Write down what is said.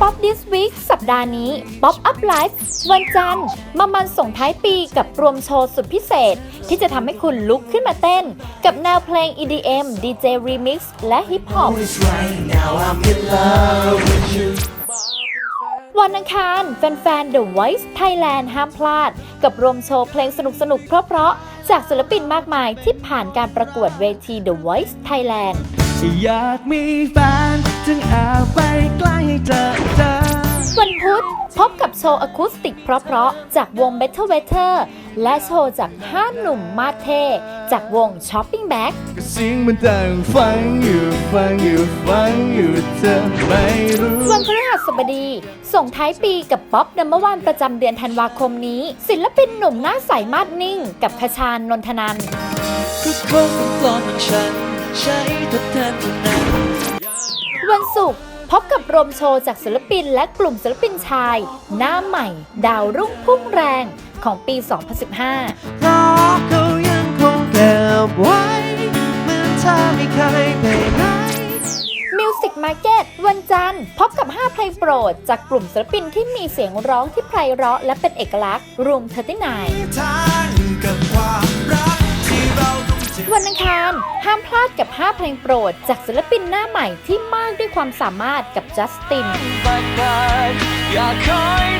ป๊อป This Week สัปดาห์นี้ Pop Up Live วันจันทร์มามันส่งท้ายปีกับรวมโชว์สุดพิเศษ ที่จะทำให้คุณลุกขึ้นมาเต้น กับแนวเพลง EDM DJ Remix และ Hip Hop It's right วันอังคารแฟนๆ The Voice Thailand ห้ามพลาด กับรวมโชว์เพลงสนุกๆ เพราะๆ จากศิลปินมากมายที่ผ่านการประกวดเวที The Voice Thailand อยากมีแฟนจึงแอบไปใกล้เจอเธอวันพุธพบกับโชว์อะคูสติกเพราะๆ จากวง Better Weather และโชว์จาก5หนุ่มมาสเท่ จากวง Shopping Bag ก็เสียงมันดังฟังอยู่ฟังอยู่ฟังอยู่เธอไม่รู้วันพฤหัสบดี ส่งท้ายปีกับป๊อปนัมเบอร์วันประจำเดือนธันวาคมนี้ ศิลปินหนุ่มหน้าใสมาดนิ่ง กับคชานนนทนันคือคนปลอมอย่างฉัน ใช้ทดแทนเท่านั้นวันศุกร์พบกับรวมโชว์จากศิลปินและกลุ่มศิลปินชาย หน้าใหม่ ดาวรุ่งพุ่งแรงของปี 2015 เหมือนเธอไม่เคยไปไหน Music Market วันจันทร์พบกับ 5 เพลงโปรด จากกลุ่มศิลปินที่มีเสียงร้องที่ไพเราะและเป็นเอกลักษณ์รวม39 ทางกับความรักที่เราต้องเจ็บ วันอังคารห้ามพลาดกับ 5 เพลงโปรด จากศิลปินหน้าใหม่ที่มากด้วยความสามารถกับจัสตินบางการอยากขอให้เธอช่วยกลับมา